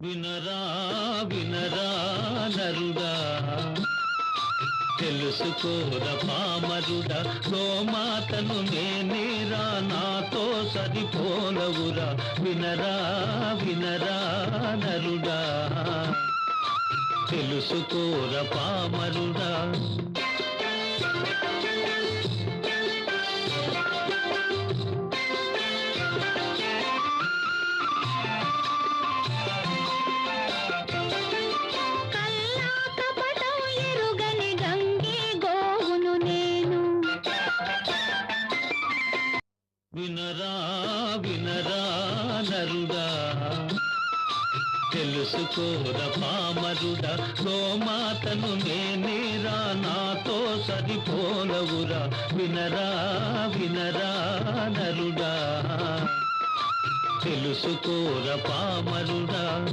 వినరా వినరా నరుడా. తెలుసుకోర పామరుడా గోమాతను నేనేరా నాతో సరిపోలవురా వినరా వినరా నరుడా. తెలుసుకోర పామరుడా. వినరా వినరా నరుడా. తెలుసుకోర పామరుడా గోమాతను నేనేరా నాతో సరిపోలవురా. వినరా వినరా నరుడా. తెలుసుకోర పామరుడా.